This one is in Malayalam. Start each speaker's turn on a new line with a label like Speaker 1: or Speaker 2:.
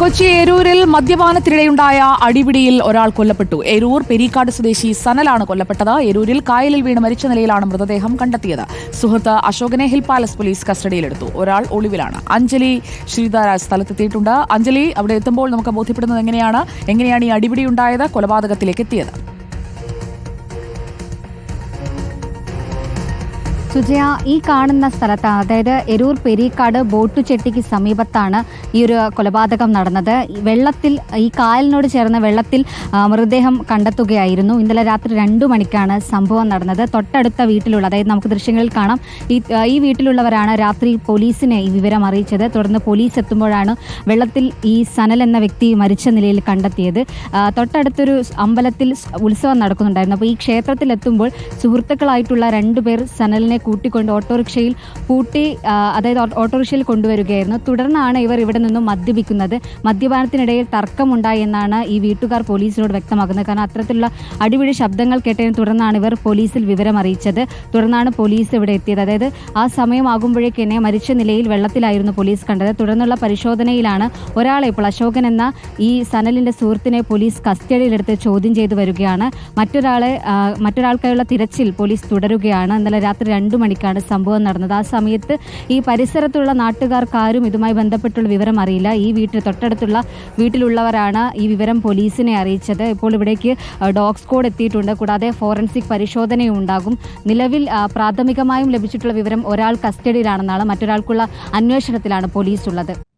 Speaker 1: കൊച്ചി ഏരൂരിൽ മദ്യപാനത്തിനിടെയുണ്ടായ അടിപിടിയിൽ ഒരാൾ കൊല്ലപ്പെട്ടു. ഏരൂർ പെരീക്കാട് സ്വദേശി സനലാണ് കൊല്ലപ്പെട്ടത്. ഏരൂരിൽ കായലിൽ വീണ് മരിച്ച നിലയിലാണ് മൃതദേഹം കണ്ടെത്തിയത്. സുഹൃത്ത് അശോകനെ ഹിൽ പാലസ് പോലീസ് കസ്റ്റഡിയിലെടുത്തു. ഒരാൾ ഒളിവിലാണ്. അഞ്ജലി ശ്രീധരാജ് സ്ഥലത്തെത്തിയിട്ടുണ്ട്. അഞ്ജലി അവിടെ എത്തുമ്പോൾ നമുക്ക് ബോധ്യപ്പെടുന്നത് എങ്ങനെയാണ്? എങ്ങനെയാണ് ഈ അടിപിടി ഉണ്ടായത്? കൊലപാതകത്തിലേക്ക് എത്തിയത്.
Speaker 2: സുജയ ഈ കാണുന്ന സ്ഥലത്താണ് അതായത് എരൂർ പെരീക്കാട് ബോട്ടുചെട്ടിക്ക് സമീപത്താണ് ഈ ഒരു കൊലപാതകം നടന്നത്. വെള്ളത്തിൽ ഈ കായലിനോട് ചേർന്ന വെള്ളത്തിൽ മൃതദേഹം കണ്ടെത്തുകയായിരുന്നു. ഇന്നലെ രാത്രി രണ്ടു മണിക്കാണ് സംഭവം നടന്നത്. തൊട്ടടുത്ത വീട്ടിലുള്ള അതായത് നമുക്ക് ദൃശ്യങ്ങളിൽ കാണാം ഈ ഈ വീട്ടിലുള്ളവരാണ് രാത്രി പോലീസിനെ ഈ വിവരം അറിയിച്ചത്. തുടർന്ന് പോലീസ് എത്തുമ്പോഴാണ് വെള്ളത്തിൽ ഈ സനൽ എന്ന വ്യക്തി മരിച്ച നിലയിൽ കണ്ടെത്തിയത്. തൊട്ടടുത്തൊരു അമ്പലത്തിൽ ഉത്സവം നടക്കുന്നുണ്ടായിരുന്നു. അപ്പോൾ ഈ ക്ഷേത്രത്തിൽ എത്തുമ്പോൾ സുഹൃത്തുക്കളായിട്ടുള്ള രണ്ടുപേർ സനലിനെ കൂട്ടിക്കൊണ്ട് ഓട്ടോറിക്ഷയിൽ പൂട്ടി അതായത് ഓട്ടോറിക്ഷയിൽ കൊണ്ടുവരികയായിരുന്നു. തുടർന്നാണ് ഇവർ ഇവിടെ നിന്നും മദ്യപിക്കുന്നത്. മദ്യപാനത്തിനിടയിൽ തർക്കമുണ്ടായി എന്നാണ് ഈ വീട്ടുകാർ പോലീസിനോട് വ്യക്തമാക്കുന്നത്. കാരണം അത്തരത്തിലുള്ള അടിപിടി ശബ്ദങ്ങൾ കേട്ടതിനെ തുടർന്നാണ് ഇവർ പോലീസിൽ വിവരം അറിയിച്ചത്. തുടർന്നാണ് പോലീസ് ഇവിടെ എത്തിയത്. അതായത് ആ സമയമാകുമ്പോഴേക്ക് എന്നെ മരിച്ച നിലയിൽ വെള്ളത്തിലായിരുന്നു പോലീസ് കണ്ടത്. തുടർന്നുള്ള പരിശോധനയിലാണ് ഒരാളെ ഇപ്പോൾ അശോകൻ എന്ന ഈ സനലിന്റെ സുഹൃത്തിനെ പോലീസ് കസ്റ്റഡിയിലെടുത്ത് ചോദ്യം ചെയ്തു വരികയാണ്. മറ്റൊരാളെ മറ്റൊരാൾക്കായുള്ള തിരച്ചിൽ പോലീസ് തുടരുകയാണ്. ഇന്നലെ രാത്രി രണ്ടു മണിക്കാണ് സംഭവം നടന്നത്. ആ സമയത്ത് ഈ പരിസരത്തുള്ള നാട്ടുകാർക്കാരും ഇതുമായി ബന്ധപ്പെട്ടുള്ള വിവരം അറിയില്ല. ഈ വീട്ടിൽ തൊട്ടടുത്തുള്ള വീട്ടിലുള്ളവരാണ് ഈ വിവരം പോലീസിനെ അറിയിച്ചത്. ഇപ്പോൾ ഇവിടേക്ക് ഡോഗ് സ്ക്വാഡ് എത്തിയിട്ടുണ്ട്. കൂടാതെ ഫോറൻസിക് പരിശോധനയും ഉണ്ടാകും. നിലവിൽ പ്രാഥമികമായും ലഭിച്ചിട്ടുള്ള വിവരം ഒരാൾ കസ്റ്റഡിയിലാണെന്നാണ് മറ്റൊരാൾക്കുള്ള അന്വേഷണത്തിലാണ് പോലീസ് ഉള്ളത്